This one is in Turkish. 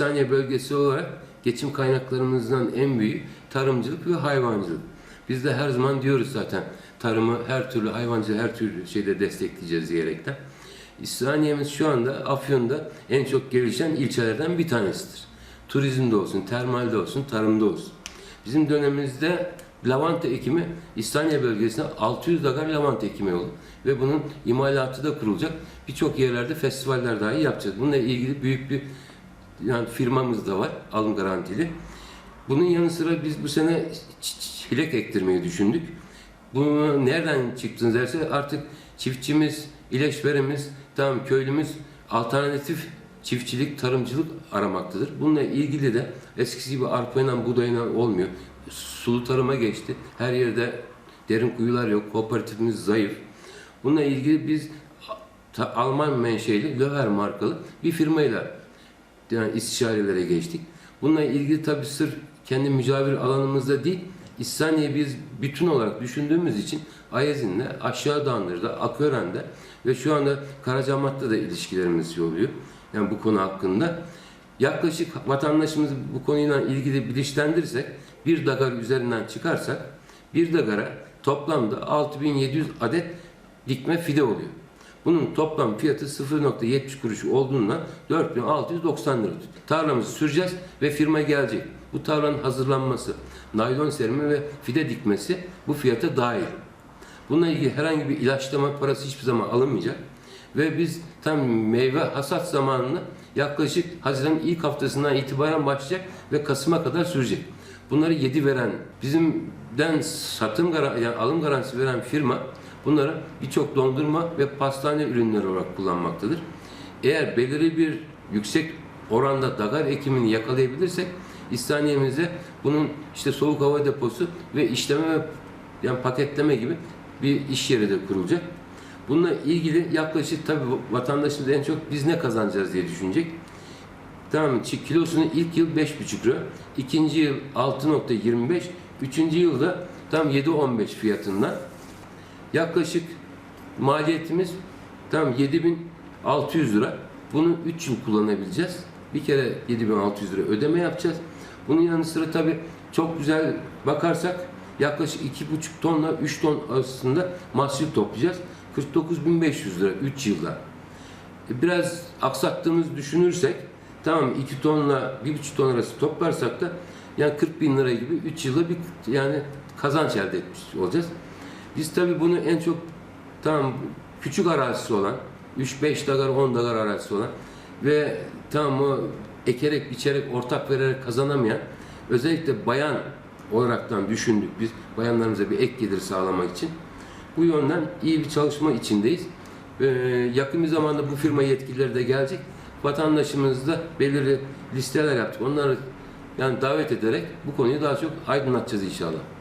İstaniye bölgesi olarak geçim kaynaklarımızdan en büyüğü tarımcılık ve hayvancılık. Biz de her zaman diyoruz zaten tarımı her türlü hayvancılığı her türlü şeyde destekleyeceğiz diyerekten. İstaniye'miz şu anda Afyon'da en çok gelişen ilçelerden bir tanesidir. Turizmde olsun, termalde olsun, tarımda olsun. Bizim dönemimizde lavanta ekimi İstaniye bölgesinde 600 dakar lavanta ekimi oldu. Ve bunun imalatı da kurulacak. Birçok yerlerde festivaller dahi yapacağız. Bununla ilgili büyük bir yani firmamız da var, alım garantili. Bunun yanı sıra biz bu sene çilek ektirmeyi düşündük. Bunu nereden çıktınız derse artık çiftçimiz, ilaçverimiz, tamam köylümüz alternatif çiftçilik, tarımcılık aramaktadır. Bununla ilgili de eskisi gibi arpayla, buğdayla olmuyor. Sulu tarıma geçti. Her yerde derin kuyular yok. Kooperatifimiz zayıf. Bununla ilgili biz Alman menşeli Löher markalı bir firmayla yani istişarelere geçtik. Bununla ilgili tabii sırf kendi mücavir alanımızda değil, İhsaniye biz bütün olarak düşündüğümüz için Ayazin'le, Aşağı Dağındır'da, Akören'de ve şu anda Karacaahmet'te de ilişkilerimiz şey oluyor. Yani bu konu hakkında. Yaklaşık vatandaşımızı bu konuyla ilgili bilinçlendirirsek, bir dagar üzerinden çıkarsak, bir dagara toplamda 6700 adet dikme fide oluyor. Bunun toplam fiyatı 0.70 kuruş olduğundan 4690 lira. Tarlamızı süreceğiz ve firma gelecek. Bu tarlanın hazırlanması, naylon serimi ve fide dikmesi bu fiyata dahil. Bununla ilgili herhangi bir ilaçlama parası hiçbir zaman alınmayacak. Ve biz tam meyve hasat zamanını yaklaşık Haziran'ın ilk haftasından itibaren başlayacak ve Kasım'a kadar sürecek. Bunları yedi veren, bizimden satım yani alım garantisi veren firma bunları birçok dondurma ve pastane ürünleri olarak kullanmaktadır. Eğer belirli bir yüksek oranda dagar ekimini yakalayabilirsek İstaniyemize bunun işte soğuk hava deposu ve işleme ve yani paketleme gibi bir iş yeri de kurulacak. Bununla ilgili yaklaşık tabii vatandaşımız en çok biz ne kazanacağız diye düşünecek. Tamam mı? Kilosunu ilk yıl 5,5 lira, ikinci yıl 6.25, üçüncü yılda tam 7.15 fiyatından. Yaklaşık maliyetimiz tam 7600 lira. Bunu 3 yıl kullanabileceğiz. Bir kere 7600 lira ödeme yapacağız. Bunun yanı sıra tabii çok güzel bakarsak yaklaşık 2,5 tonla 3 ton arasında mahsul toplayacağız. 49.500 lira 3 yılda. E, Biraz aksattığımızı düşünürsek tamam 2 tonla 1,5 ton arası toplarsak da yani 40 bin lira gibi 3 yılda bir yani kazanç elde etmiş olacağız. Biz tabii bunu en çok tamam küçük arazisi olan 3-5 dagar 10 dagar arazisi olan ve tamam o ekerek biçerek ortak vererek kazanamayan özellikle bayan olaraktan düşündük biz bayanlarımıza bir ek gelir sağlamak için. Bu yönden iyi bir çalışma içindeyiz. Ee, yakın bir zamanda bu firma yetkilileri de gelecek. Vatandaşımızda belirli listeler yaptık. Onları yani davet ederek bu konuyu daha çok aydınlatacağız inşallah.